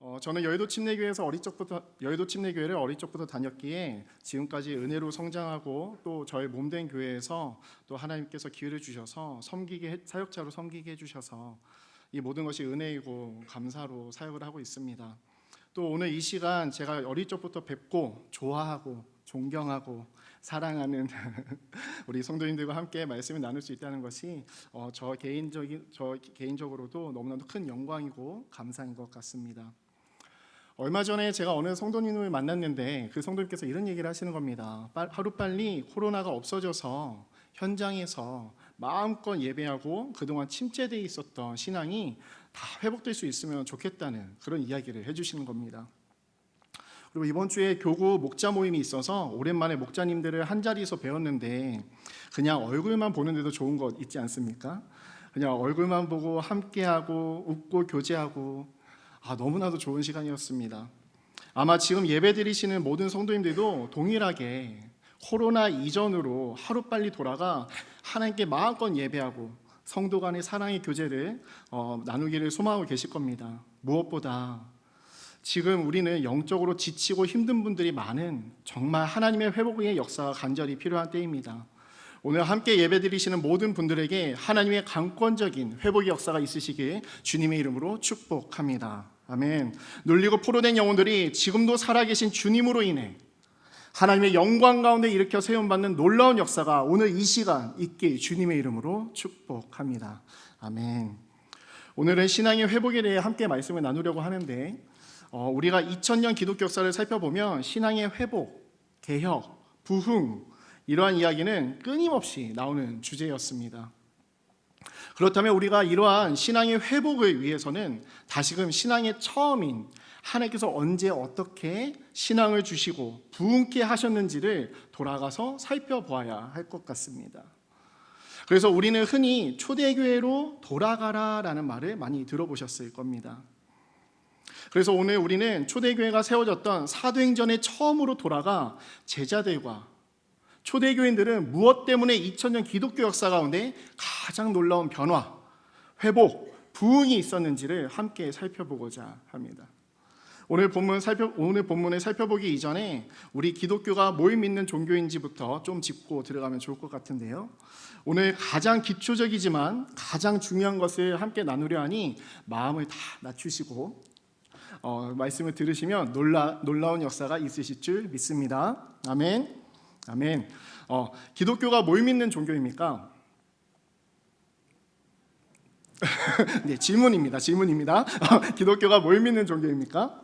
어, 저는 여의도 침례교회에서 어릴 적부터 여의도 침례교회를 어릴 적부터 다녔기에 지금까지 은혜로 성장하고 또 저의 몸된 교회에서 또 하나님께서 기회를 주셔서 섬기게 해- 사역자로 섬기게 해주셔서 이 모든 것이 은혜이고 감사로 사역을 하고 있습니다. 또 오늘 이 시간 제가 어릴 적부터 뵙고 좋아하고 존경하고 사랑하는 우리 성도님들과 함께 말씀을 나눌 수 있다는 것이 어, 저 개인적인 저 개인적으로도 너무나도 큰 영광이고 감사인 것 같습니다. 얼마 전에 제가 어느 성도님을 만났는데 그 성도님께서 이런 얘기를 하시는 겁니다. 하루 빨리 코로나가 없어져서 현장에서 마음껏 예배하고 그동안 침체되어 있었던 신앙이 다 회복될 수 있으면 좋겠다는 그런 이야기를 해주시는 겁니다. 그리고 이번 주에 교구 목자 모임이 있어서 오랜만에 목자님들을 한 자리에서 배웠는데 그냥 얼굴만 보는데도 좋은 것 있지 않습니까? 그냥 얼굴만 보고 함께하고 웃고 교제하고 아 너무나도 좋은 시간이었습니다. 아마 지금 예배 드리시는 모든 성도님들도 동일하게 코로나 이전으로 하루 빨리 돌아가 하나님께 마음껏 예배하고 성도 간의 사랑의 교제를 어, 나누기를 소망하고 계실 겁니다. 무엇보다 지금 우리는 영적으로 지치고 힘든 분들이 많은 정말 하나님의 회복의 역사가 간절히 필요한 때입니다. 오늘 함께 예배 드리시는 모든 분들에게 하나님의 강권적인 회복의 역사가 있으시길 주님의 이름으로 축복합니다. 아멘. 눌리고 포로된 영혼들이 지금도 살아계신 주님으로 인해 하나님의 영광 가운데 일으켜 세움받는 놀라운 역사가 오늘 이 시간 있길 주님의 이름으로 축복합니다. 아멘. 오늘은 신앙의 회복에 대해 함께 말씀을 나누려고 하는데 어, 우리가 2000년 기독교 역사를 살펴보면 신앙의 회복, 개혁, 부흥 이러한 이야기는 끊임없이 나오는 주제였습니다. 그렇다면 우리가 이러한 신앙의 회복을 위해서는 다시금 신앙의 처음인 하나님께서 언제 어떻게 신앙을 주시고 부흥케 하셨는지를 돌아가서 살펴보아야 할 것 같습니다. 그래서 우리는 흔히 초대교회로 돌아가라라는 말을 많이 들어보셨을 겁니다. 그래서 오늘 우리는 초대교회가 세워졌던 사도행전의 처음으로 돌아가 제자들과 초대교인들은 무엇 때문에 2000년 기독교 역사 가운데 가장 놀라운 변화, 회복, 부흥이 있었는지를 함께 살펴보고자 합니다. 오늘 본문 살펴 오늘 본문을 살펴보기 이전에 우리 기독교가 뭘 믿는 종교인지부터 좀 짚고 들어가면 좋을 것 같은데요. 오늘 가장 기초적이지만 가장 중요한 것을 함께 나누려 하니 마음을 다 낮추시고 어, 말씀을 들으시면 놀라 놀라운 역사가 있으실 줄 믿습니다. 아멘. 아멘. 어, 기독교가 뭘 믿는 종교입니까? 네, 질문입니다. 질문입니다. 기독교가 뭘 믿는 종교입니까?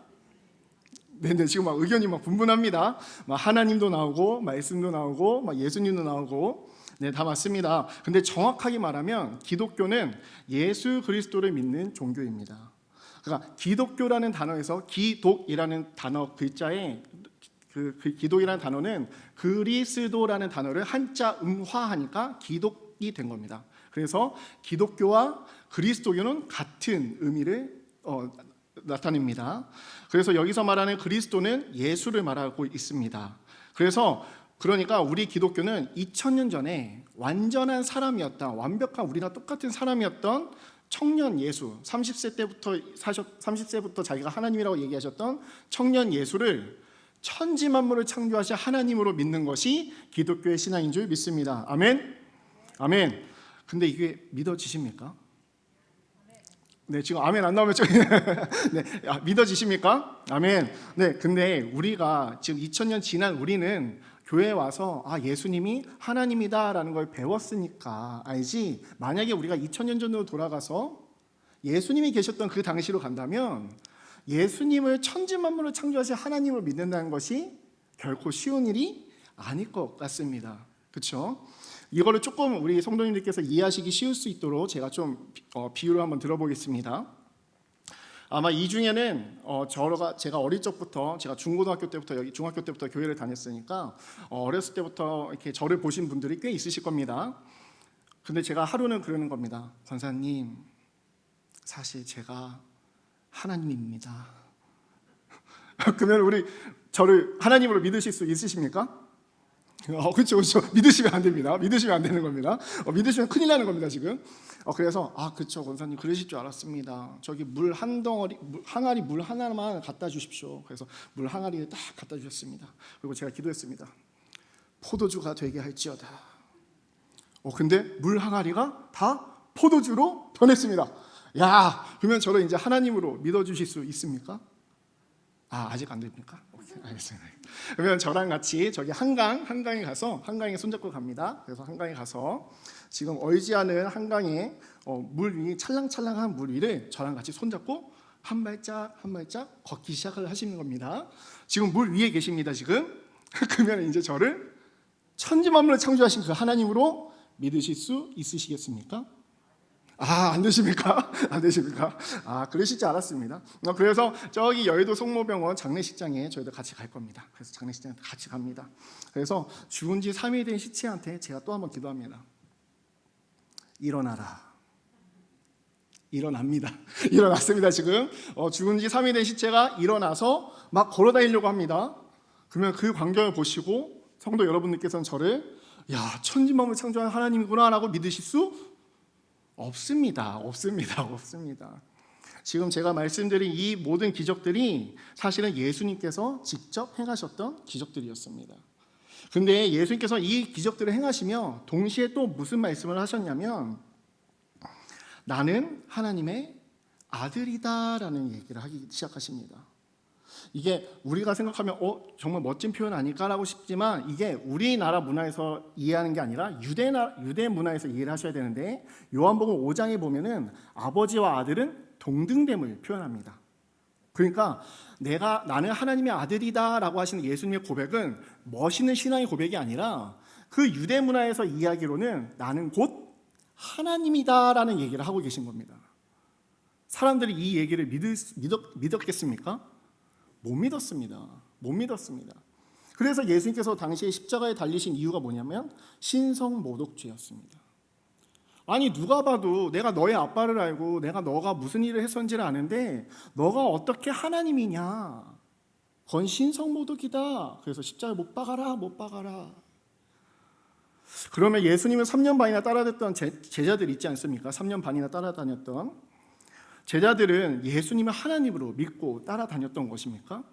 네, 네, 지금 막 의견이 막 분분합니다. 막 하나님도 나오고 말씀도 나오고 막 예수님도 나오고 네, 다 맞습니다. 근데 정확하게 말하면 기독교는 예수 그리스도를 믿는 종교입니다. 그러니까 기독교라는 단어에서 기독이라는 단어 글자에 그, 그 기독이라는 단어는 그리스도라는 단어를 한자 음화하니까 기독이 된 겁니다. 그래서 기독교와 그리스도교는 같은 의미를 어, 나타냅니다. 그래서 여기서 말하는 그리스도는 예수를 말하고 있습니다. 그래서 그러니까 우리 기독교는 2000년 전에 완전한 사람이었다. 완벽한 우리가 똑같은 사람이었던 청년 예수, 30세 때부터 사셨 30세부터 자기가 하나님이라고 얘기하셨던 청년 예수를 천지 만물을 창조하신 하나님으로 믿는 것이 기독교의 신앙인 줄 믿습니다. 아멘. 아멘. 근데 이게 믿어지십니까? 네, 지금 아멘 안 나오면 좀 네, 아, 믿어지십니까? 아멘. 네, 근데 우리가 지금 2000년 지난 우리는 교회에 와서 아 예수님이 하나님이다라는 걸 배웠으니까 알지. 만약에 우리가 2000년 전으로 돌아가서 예수님이 계셨던 그 당시로 간다면 예수님을 천지 만물을 창조하신 하나님을 믿는다는 것이 결코 쉬운 일이 아닐 것 같습니다. 그렇죠? 이거를 조금 우리 성도님들께서 이해하시기 쉬울 수 있도록 제가 좀 어, 비유를 한번 들어보겠습니다. 아마 이 중에는 어, 저가 제가 어릴 적부터 제가 중고등학교 때부터 여기 중학교 때부터 교회를 다녔으니까 어, 어렸을 때부터 이렇게 저를 보신 분들이 꽤 있으실 겁니다. 근데 제가 하루는 그러는 겁니다. 권사님, 사실 제가 하나님입니다. 그러면 우리 저를 하나님으로 믿으실 수 있으십니까? 어, 그렇죠, 그렇죠. 믿으시면 안 됩니다. 믿으시면 안 되는 겁니다. 어, 믿으시면 큰일 나는 겁니다, 지금. 어, 그래서 아 그쵸 권사님 그러실 줄 알았습니다. 저기 물 한 덩어리 물, 항아리 물 하나만 갖다 주십시오. 그래서 물 항아리를 딱 갖다 주셨습니다. 그리고 제가 기도했습니다. 포도주가 되게 할지어다. 어 근데 물 항아리가 다 포도주로 변했습니다. 야 그러면 저를 이제 하나님으로 믿어주실 수 있습니까? 아 아직 안 됩니까? 오케이, 알겠습니다. 그러면 저랑 같이 저기 한강 한강에 가서 한강에 손잡고 갑니다. 그래서 한강에 가서 지금 얼지 않은 한강에 어, 물 위, 찰랑찰랑한 물 위를 저랑 같이 손잡고 한 발짝 한 발짝 걷기 시작을 하시는 겁니다. 지금 물 위에 계십니다. 지금 그러면 이제 저를 천지 만물을 창조하신 그 하나님으로 믿으실 수 있으시겠습니까? 아, 안 되십니까? 안 되십니까? 아, 그러시지 않았습니다. 어, 그래서 저기 여의도 성모병원 장례식장에 저희도 같이 갈 겁니다. 그래서 장례식장에 같이 갑니다. 그래서 죽은 지 3일 된 시체한테 제가 또 한번 기도합니다. 일어나라. 일어납니다. 일어났습니다, 지금. 어, 죽은 지 3일 된 시체가 일어나서 막 걸어 다니려고 합니다. 그러면 그 광경을 보시고 성도 여러분들께서는 저를 야, 천지만물 창조한 하나님이구나라고 믿으실 수 없습니다. 없습니다. 없습니다. 지금 제가 말씀드린 이 모든 기적들이 사실은 예수님께서 직접 행하셨던 기적들이었습니다. 근데 예수님께서 이 기적들을 행하시며 동시에 또 무슨 말씀을 하셨냐면 나는 하나님의 아들이다라는 얘기를 하기 시작하십니다. 이게 우리가 생각하면 어 정말 멋진 표현 아닐까라고 싶지만 이게 우리나라 문화에서 이해하는 게 아니라 유대 나 유대 문화에서 이해를 하셔야 되는데 요한복음 5장에 보면은 아버지와 아들은 동등됨을 표현합니다. 그러니까 내가 나는 하나님의 아들이다라고 하시는 예수님의 고백은 멋있는 신앙의 고백이 아니라 그 유대 문화에서 이야기로는 나는 곧 하나님이다라는 얘기를 하고 계신 겁니다. 사람들이 이 얘기를 믿을, 믿었, 믿었겠습니까? 못 믿었습니다. 못 믿었습니다. 그래서 예수님께서 당시에 십자가에 달리신 이유가 뭐냐면 신성 모독죄였습니다. 아니 누가 봐도 내가 너의 아빠를 알고 내가 너가 무슨 일을 했었는지를 아는데 너가 어떻게 하나님이냐? 건 신성 모독이다. 그래서 십자가에 못 박아라, 못 박아라. 그러면 예수님을 3년 반이나 따라다녔던 제자들 있지 않습니까? 3년 반이나 따라다녔던 제자들은 예수님을 하나님으로 믿고 따라다녔던 것입니까?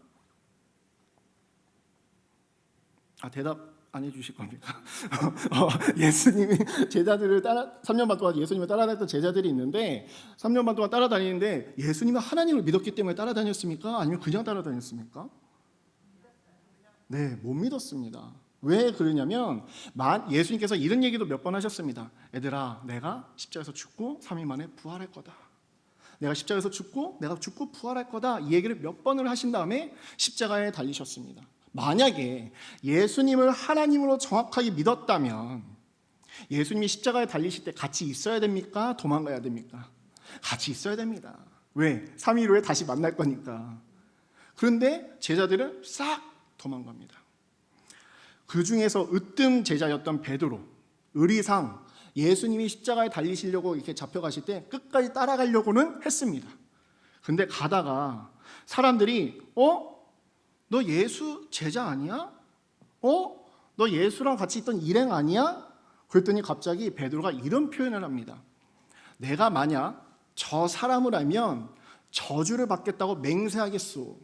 아 대답 안 해주실 겁니까? 어, 예수님이 제자들을 따라 3년 반 동안 예수님을 따라다녔던 제자들이 있는데 3년 반 동안 따라다니는데 예수님은 하나님을 믿었기 때문에 따라다녔습니까? 아니면 그냥 따라다녔습니까? 네, 못 믿었습니다. 왜 그러냐면 예수님께서 이런 얘기도 몇 번 하셨습니다. 얘들아, 내가 십자가에서 죽고 3일 만에 부활할 거다. 내가 십자가에서 죽고 내가 죽고 부활할 거다. 이 얘기를 몇 번을 하신 다음에 십자가에 달리셨습니다. 만약에 예수님을 하나님으로 정확하게 믿었다면 예수님이 십자가에 달리실 때 같이 있어야 됩니까? 도망가야 됩니까? 같이 있어야 됩니다. 왜? 3일 후에 다시 만날 거니까. 그런데 제자들은 싹 도망갑니다. 그 중에서 으뜸 제자였던 베드로, 의리상 예수님이 십자가에 달리시려고 이렇게 잡혀가실 때 끝까지 따라가려고는 했습니다. 근데 가다가 사람들이 어? 너 예수 제자 아니야? 어? 너 예수랑 같이 있던 일행 아니야? 그랬더니 갑자기 베드로가 이런 표현을 합니다. 내가 만약 저 사람을 알면 저주를 받겠다고 맹세하겠소.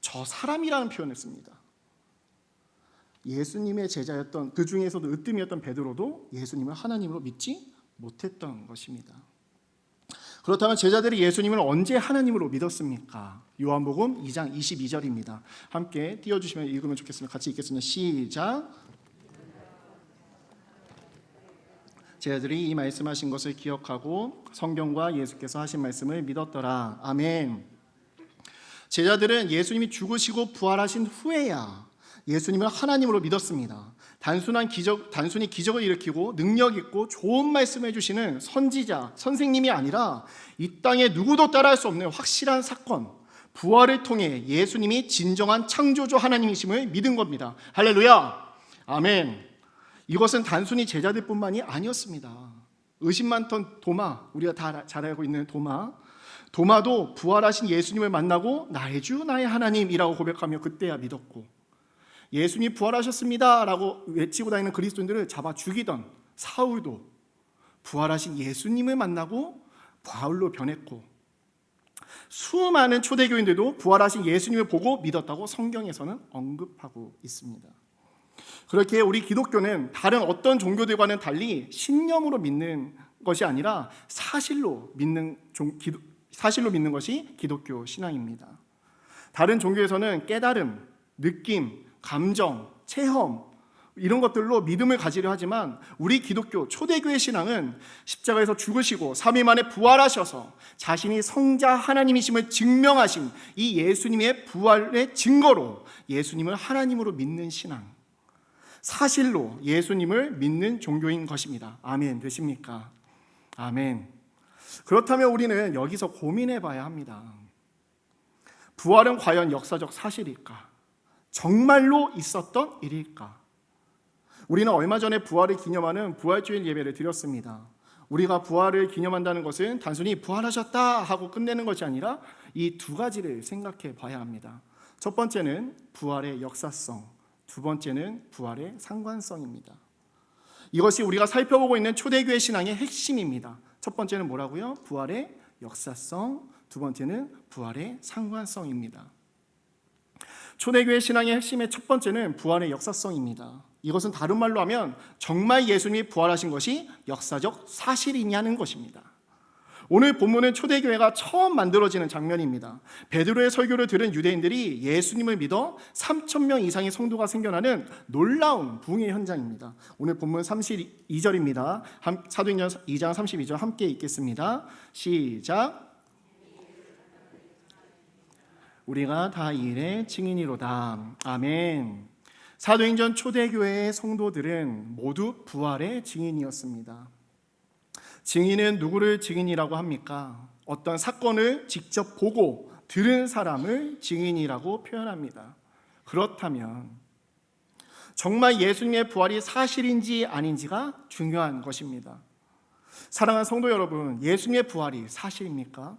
저 사람이라는 표현을 씁니다. 예수님의 제자였던 그 중에서도 으뜸이었던 베드로도 예수님을 하나님으로 믿지 못했던 것입니다. 그렇다면 제자들이 예수님을 언제 하나님으로 믿었습니까? 요한복음 2장 22절입니다. 함께 띄워 주시면 읽으면 좋겠습니다. 같이 읽겠습니다. 시작. 제자들이 이 말씀하신 것을 기억하고 성경과 예수께서 하신 말씀을 믿었더라. 아멘. 제자들은 예수님이 죽으시고 부활하신 후에야 예수님을 하나님으로 믿었습니다. 단순한 기적, 단순히 기적을 일으키고 능력 있고 좋은 말씀해 주시는 선지자, 선생님이 아니라 이 땅에 누구도 따라할 수 없는 확실한 사건, 부활을 통해 예수님이 진정한 창조주 하나님이심을 믿은 겁니다. 할렐루야! 아멘. 이것은 단순히 제자들뿐만이 아니었습니다. 의심 많던 도마, 우리가 다 잘 알고 있는 도마, 도마도 부활하신 예수님을 만나고 나의 주, 나의 하나님이라고 고백하며 그때야 믿었고, 예수님이 부활하셨습니다라고 외치고 다니는 그리스도인들을 잡아 죽이던 사울도 부활하신 예수님을 만나고 바울로 변했고 수많은 초대교인들도 부활하신 예수님을 보고 믿었다고 성경에서는 언급하고 있습니다. 그렇게 우리 기독교는 다른 어떤 종교들과는 달리 신념으로 믿는 것이 아니라 사실로 믿는 종, 기도, 사실로 믿는 것이 기독교 신앙입니다. 다른 종교에서는 깨달음, 느낌, 감정, 체험 이런 것들로 믿음을 가지려 하지만 우리 기독교 초대교회 신앙은 십자가에서 죽으시고 3일 만에 부활하셔서 자신이 성자 하나님이심을 증명하신 이 예수님의 부활의 증거로 예수님을 하나님으로 믿는 신앙. 사실로 예수님을 믿는 종교인 것입니다. 아멘. 되십니까? 아멘. 그렇다면 우리는 여기서 고민해 봐야 합니다. 부활은 과연 역사적 사실일까? 정말로 있었던 일일까? 우리는 얼마 전에 부활을 기념하는 부활주일 예배를 드렸습니다. 우리가 부활을 기념한다는 것은 단순히 부활하셨다 하고 끝내는 것이 아니라 이 두 가지를 생각해 봐야 합니다. 첫 번째는 부활의 역사성, 두 번째는 부활의 상관성입니다. 이것이 우리가 살펴보고 있는 초대교회 신앙의 핵심입니다. 첫 번째는 뭐라고요? 부활의 역사성, 두 번째는 부활의 상관성입니다. 초대교회 신앙의 핵심의 첫 번째는 부활의 역사성입니다. 이것은 다른 말로 하면 정말 예수님이 부활하신 것이 역사적 사실이냐는 것입니다. 오늘 본문은 초대교회가 처음 만들어지는 장면입니다. 베드로의 설교를 들은 유대인들이 예수님을 믿어 3천 명 이상의 성도가 생겨나는 놀라운 부흥의 현장입니다. 오늘 본문 32절입니다. 사도행전 2장 32절 함께 읽겠습니다. 시작. 우리가 다 일의 증인이로다. 아멘. 사도행전 초대교회의 성도들은 모두 부활의 증인이었습니다. 증인은 누구를 증인이라고 합니까? 어떤 사건을 직접 보고 들은 사람을 증인이라고 표현합니다. 그렇다면 정말 예수님의 부활이 사실인지 아닌지가 중요한 것입니다. 사랑하는 성도 여러분, 예수님의 부활이 사실입니까?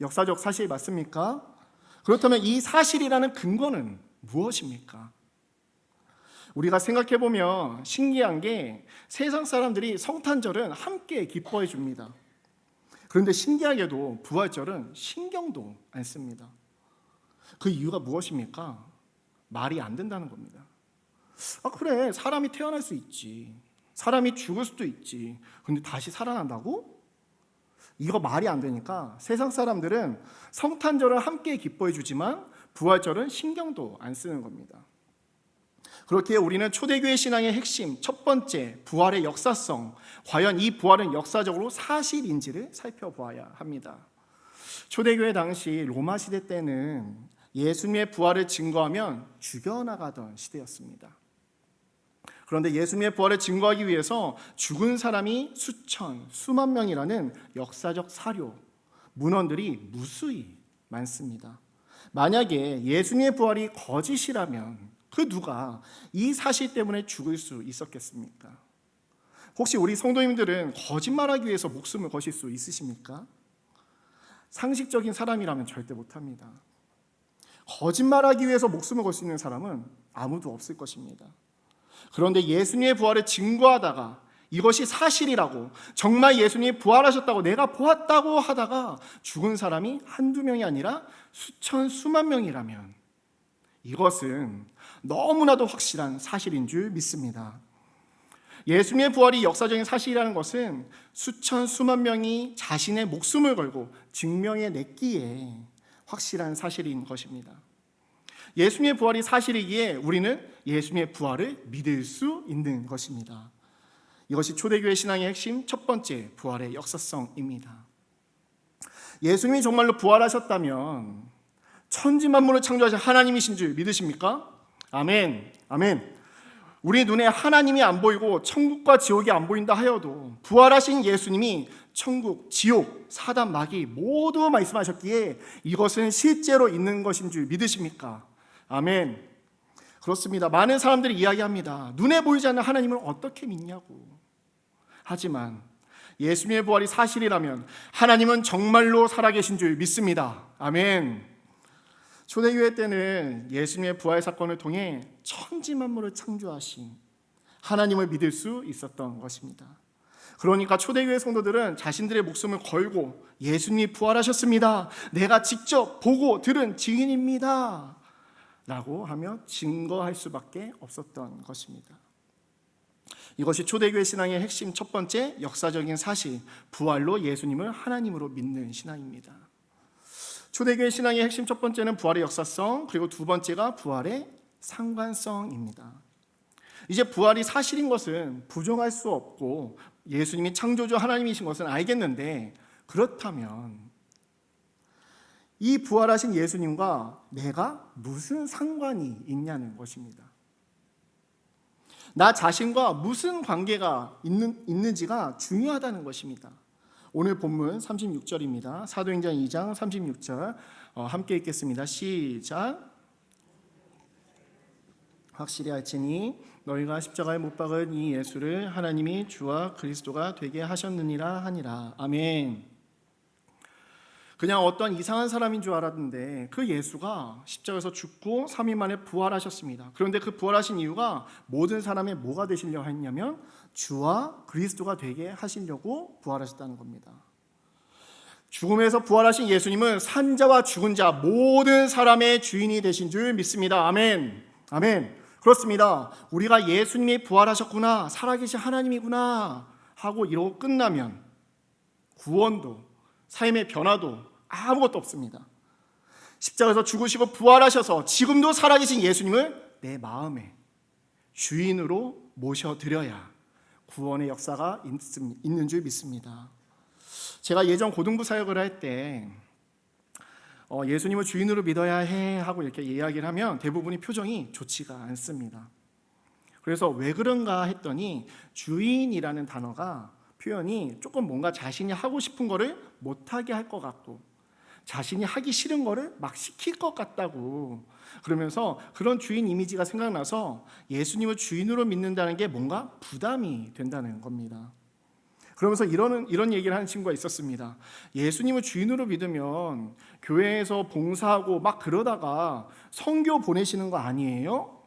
역사적 사실 맞습니까? 그렇다면 이 사실이라는 근거는 무엇입니까? 우리가 생각해 보면 신기한 게 세상 사람들이 성탄절은 함께 기뻐해 줍니다. 그런데 신기하게도 부활절은 신경도 안 씁니다. 그 이유가 무엇입니까? 말이 안 된다는 겁니다. 아, 그래. 사람이 태어날 수 있지. 사람이 죽을 수도 있지. 근데 다시 살아난다고? 이거 말이 안 되니까 세상 사람들은 성탄절을 함께 기뻐해 주지만 부활절은 신경도 안 쓰는 겁니다. 그렇게 우리는 초대교회 신앙의 핵심 첫 번째 부활의 역사성 과연 이 부활은 역사적으로 사실인지를 살펴보아야 합니다. 초대교회 당시 로마 시대 때는 예수님의 부활을 증거하면 죽여나가던 시대였습니다. 그런데 예수님의 부활을 증거하기 위해서 죽은 사람이 수천, 수만 명이라는 역사적 사료, 문헌들이 무수히 많습니다. 만약에 예수님의 부활이 거짓이라면 그 누가 이 사실 때문에 죽을 수 있었겠습니까? 혹시 우리 성도님들은 거짓말하기 위해서 목숨을 거실 수 있으십니까? 상식적인 사람이라면 절대 못합니다. 거짓말하기 위해서 목숨을 걸 수 있는 사람은 아무도 없을 것입니다. 그런데 예수님의 부활을 증거하다가 이것이 사실이라고 정말 예수님이 부활하셨다고 내가 보았다고 하다가 죽은 사람이 한두 명이 아니라 수천 수만 명이라면 이것은 너무나도 확실한 사실인 줄 믿습니다. 예수님의 부활이 역사적인 사실이라는 것은 수천 수만 명이 자신의 목숨을 걸고 증명해 냈기에 확실한 사실인 것입니다. 예수님의 부활이 사실이기에 우리는 예수님의 부활을 믿을 수 있는 것입니다. 이것이 초대교회 신앙의 핵심 첫 번째 부활의 역사성입니다. 예수님이 정말로 부활하셨다면 천지 만물을 창조하신 하나님이신 줄 믿으십니까? 아멘. 아멘. 우리 눈에 하나님이 안 보이고 천국과 지옥이 안 보인다 하여도 부활하신 예수님이 천국, 지옥, 사단, 마귀 모두 말씀하셨기에 이것은 실제로 있는 것인 줄 믿으십니까? 아멘. 그렇습니다. 많은 사람들이 이야기합니다. 눈에 보이지 않는 하나님을 어떻게 믿냐고. 하지만 예수님의 부활이 사실이라면 하나님은 정말로 살아계신 줄 믿습니다. 아멘. 초대교회 때는 예수님의 부활 사건을 통해 천지 만물을 창조하신 하나님을 믿을 수 있었던 것입니다. 그러니까 초대교회 성도들은 자신들의 목숨을 걸고 예수님이 부활하셨습니다. 내가 직접 보고 들은 증인입니다. 라고 하며 증거할 수밖에 없었던 것입니다. 이것이 초대교회 신앙의 핵심 첫 번째 역사적인 사실, 부활로 예수님을 하나님으로 믿는 신앙입니다. 초대교회 신앙의 핵심 첫 번째는 부활의 역사성, 그리고 두 번째가 부활의 상관성입니다. 이제 부활이 사실인 것은 부정할 수 없고 예수님이 창조주 하나님이신 것은 알겠는데 그렇다면 이 부활하신 예수님과 내가 무슨 상관이 있냐는 것입니다. 나 자신과 무슨 관계가 있는, 있는지가 중요하다는 것입니다. 오늘 본문 36절입니다. 사도행전 2장 36절 어, 함께 읽겠습니다. 시작. 확실히 알지니 너희가 십자가에 못 박은 이 예수를 하나님이 주와 그리스도가 되게 하셨느니라 하니라. 아멘. 그냥 어떤 이상한 사람인 줄 알았는데 그 예수가 십자가에서 죽고 3일 만에 부활하셨습니다. 그런데 그 부활하신 이유가 모든 사람의 뭐가 되시려 했냐면 주와 그리스도가 되게 하시려고 부활하셨다는 겁니다. 죽음에서 부활하신 예수님은 산자와 죽은 자 모든 사람의 주인이 되신 줄 믿습니다. 아멘. 아멘. 그렇습니다. 우리가 예수님이 부활하셨구나, 살아계신 하나님이구나 하고 이러고 끝나면 구원도 삶의 변화도 아무것도 없습니다. 십자가에서 죽으시고 부활하셔서 지금도 살아계신 예수님을 내 마음에 주인으로 모셔드려야 구원의 역사가 있는 줄 믿습니다. 제가 예전 고등부 사역을 할때 어, 예수님을 주인으로 믿어야 해 하고 이렇게 이야기를 하면 대부분이 표정이 좋지가 않습니다. 그래서 왜 그런가 했더니 주인이라는 단어가 표현이 조금 뭔가 자신이 하고 싶은 거를 못하게 할 것 같고 자신이 하기 싫은 거를 막 시킬 것 같다고 그러면서 그런 주인 이미지가 생각나서 예수님을 주인으로 믿는다는 게 뭔가 부담이 된다는 겁니다. 그러면서 이런 이런 얘기를 하는 친구가 있었습니다. 예수님을 주인으로 믿으면 교회에서 봉사하고 막 그러다가 성교 보내시는 거 아니에요?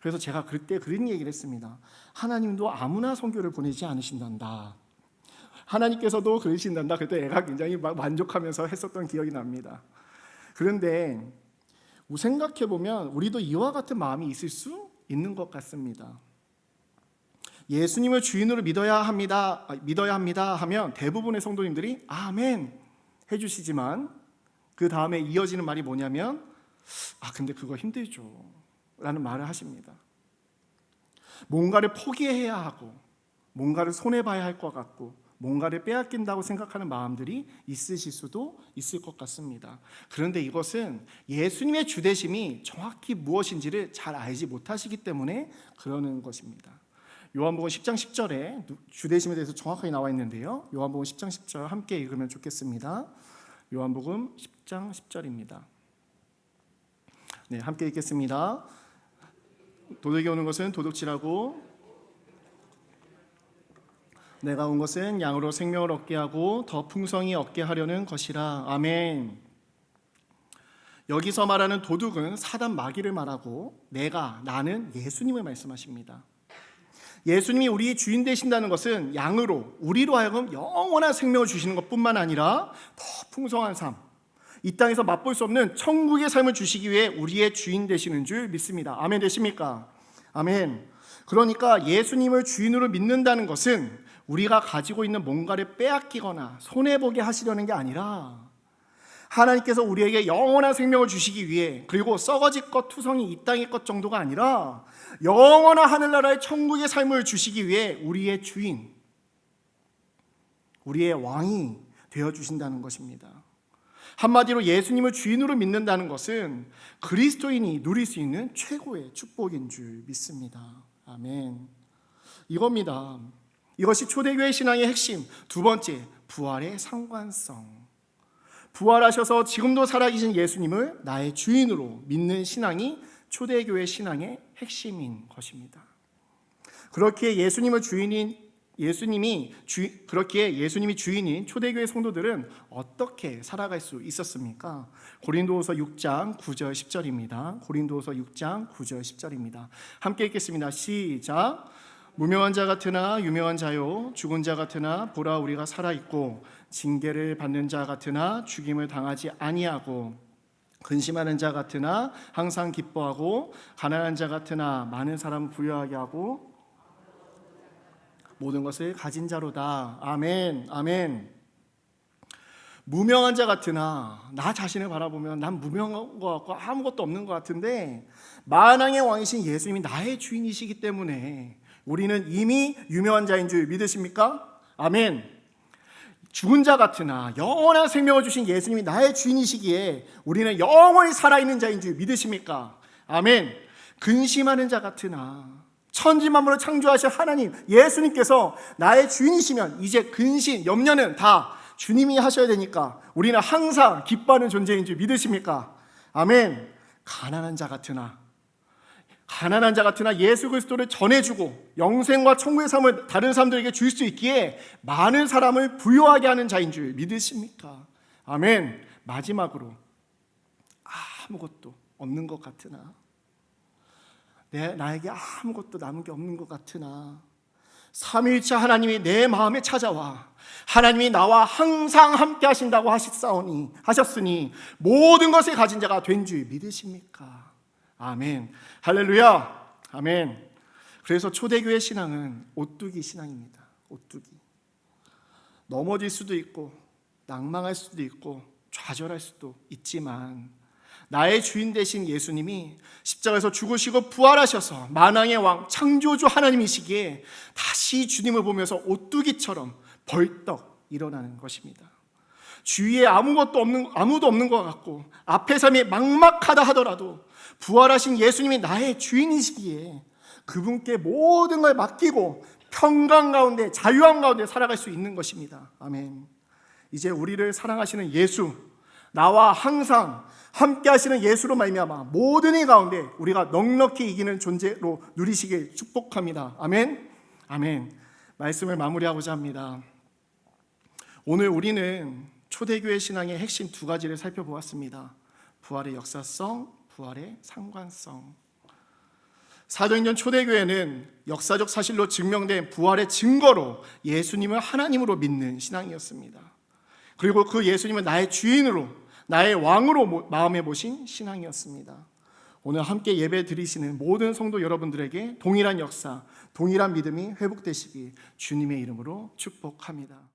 그래서 제가 그때 그런 얘기를 했습니다. 하나님도 아무나 성교를 보내지 않으신단다. 하나님께서도 그러신단다. 그때 애가 굉장히 만족하면서 했었던 기억이 납니다. 그런데 생각해 보면 우리도 이와 같은 마음이 있을 수 있는 것 같습니다. 예수님을 주인으로 믿어야 합니다. 믿어야 합니다 하면 대부분의 성도님들이 아멘 해 주시지만 그 다음에 이어지는 말이 뭐냐면 아 근데 그거 힘들죠 라는 말을 하십니다. 뭔가를 포기해야 하고 뭔가를 손해 봐야 할 것 같고 뭔가를 빼앗긴다고 생각하는 마음들이 있으실 수도 있을 것 같습니다. 그런데 이것은 예수님의 주대심이 정확히 무엇인지를 잘 알지 못하시기 때문에 그러는 것입니다. 요한복음 10장 10절에 주대심에 대해서 정확하게 나와 있는데요. 요한복음 10장 10절 함께 읽으면 좋겠습니다. 요한복음 10장 10절입니다. 네, 함께 읽겠습니다. 도둑이 오는 것은 도둑질하고 내가 온 것은 양으로 생명을 얻게 하고 더 풍성히 얻게 하려는 것이라. 아멘. 여기서 말하는 도둑은 사단 마귀를 말하고 내가 나는 예수님을 말씀하십니다. 예수님이 우리의 주인 되신다는 것은 양으로 우리로 하여금 영원한 생명을 주시는 것뿐만 아니라 더 풍성한 삶, 이 땅에서 맛볼 수 없는 천국의 삶을 주시기 위해 우리의 주인 되시는 줄 믿습니다. 아멘 되십니까? 아멘. 그러니까 예수님을 주인으로 믿는다는 것은 우리가 가지고 있는 뭔가를 빼앗기거나 손해보게 하시려는 게 아니라 하나님께서 우리에게 영원한 생명을 주시기 위해 그리고 썩어질 것 투성이 이 땅의 것 정도가 아니라 영원한 하늘나라의 천국의 삶을 주시기 위해 우리의 주인 우리의 왕이 되어 주신다는 것입니다. 한마디로 예수님을 주인으로 믿는다는 것은 그리스도인이 누릴 수 있는 최고의 축복인 줄 믿습니다. 아멘. 이겁니다. 이것이 초대교회 신앙의 핵심. 두 번째, 부활의 상관성. 부활하셔서 지금도 살아계신 예수님을 나의 주인으로 믿는 신앙이 초대교회 신앙의 핵심인 것입니다. 그렇게 예수님을 주인인 예수님이 주, 그렇게 예수님이 주인인 초대교회 성도들은 어떻게 살아갈 수 있었습니까? 고린도후서 6장 9절 10절입니다. 고린도후서 6장 9절 10절입니다. 함께 읽겠습니다. 시작. 무명한 자 같으나 유명한 자요 죽은 자 같으나 보라 우리가 살아 있고 징계를 받는 자 같으나 죽임을 당하지 아니하고 근심하는 자 같으나 항상 기뻐하고 가난한 자 같으나 많은 사람 부유하게 하고 모든 것을 가진 자로다. 아멘. 아멘. 무명한 자 같으나 나 자신을 바라보면 난 무명한 것 같고 아무것도 없는 것 같은데 만왕의 왕이신 예수님이 나의 주인이시기 때문에 우리는 이미 유명한 자인 줄 믿으십니까? 아멘. 죽은 자 같으나 영원한 생명을 주신 예수님이 나의 주인이시기에 우리는 영원히 살아있는 자인 줄 믿으십니까? 아멘. 근심하는 자 같으나 천지 만물을 창조하신 하나님 예수님께서 나의 주인이시면 이제 근심 염려는 다 주님이 하셔야 되니까 우리는 항상 기뻐하는 존재인 줄 믿으십니까? 아멘. 가난한 자 같으나 가난한 자 같으나 예수 그리스도를 전해주고 영생과 천국의 삶을 다른 사람들에게 줄 수 있기에 많은 사람을 부유하게 하는 자인 줄 믿으십니까? 아멘. 마지막으로 아무것도 없는 것 같으나 내 나에게 아무것도 남은 게 없는 것 같으나 삼위일체 하나님이 내 마음에 찾아와 하나님이 나와 항상 함께 하신다고 하셨사오니 하셨으니 모든 것을 가진 자가 된 줄 믿으십니까? 아멘. 할렐루야. 아멘. 그래서 초대교회 신앙은 오뚜기 신앙입니다. 오뚜기. 넘어질 수도 있고 낭망할 수도 있고 좌절할 수도 있지만 나의 주인 되신 예수님이 십자가에서 죽으시고 부활하셔서 만왕의 왕 창조주 하나님이시기에 다시 주님을 보면서 오뚜기처럼 벌떡 일어나는 것입니다. 주위에 아무것도 없는 아무도 없는 것 같고 앞의 삶이 막막하다 하더라도 부활하신 예수님이 나의 주인이시기에 그분께 모든 걸 맡기고 평강 가운데 자유함 가운데 살아갈 수 있는 것입니다. 아멘. 이제 우리를 사랑하시는 예수 나와 항상 함께 하시는 예수로 말미암아 모든 일 가운데 우리가 넉넉히 이기는 존재로 누리시길 축복합니다. 아멘. 아멘. 말씀을 마무리하고자 합니다. 오늘 우리는 초대교회 신앙의 핵심 두 가지를 살펴보았습니다. 부활의 역사성, 부활의 상관성. 사도행전 초대교회는 역사적 사실로 증명된 부활의 증거로 예수님을 하나님으로 믿는 신앙이었습니다. 그리고 그 예수님은 나의 주인으로 나의 왕으로 모- 마음에 모신 신앙이었습니다. 오늘 함께 예배 드리시는 모든 성도 여러분들에게 동일한 역사, 동일한 믿음이 회복되시기 주님의 이름으로 축복합니다.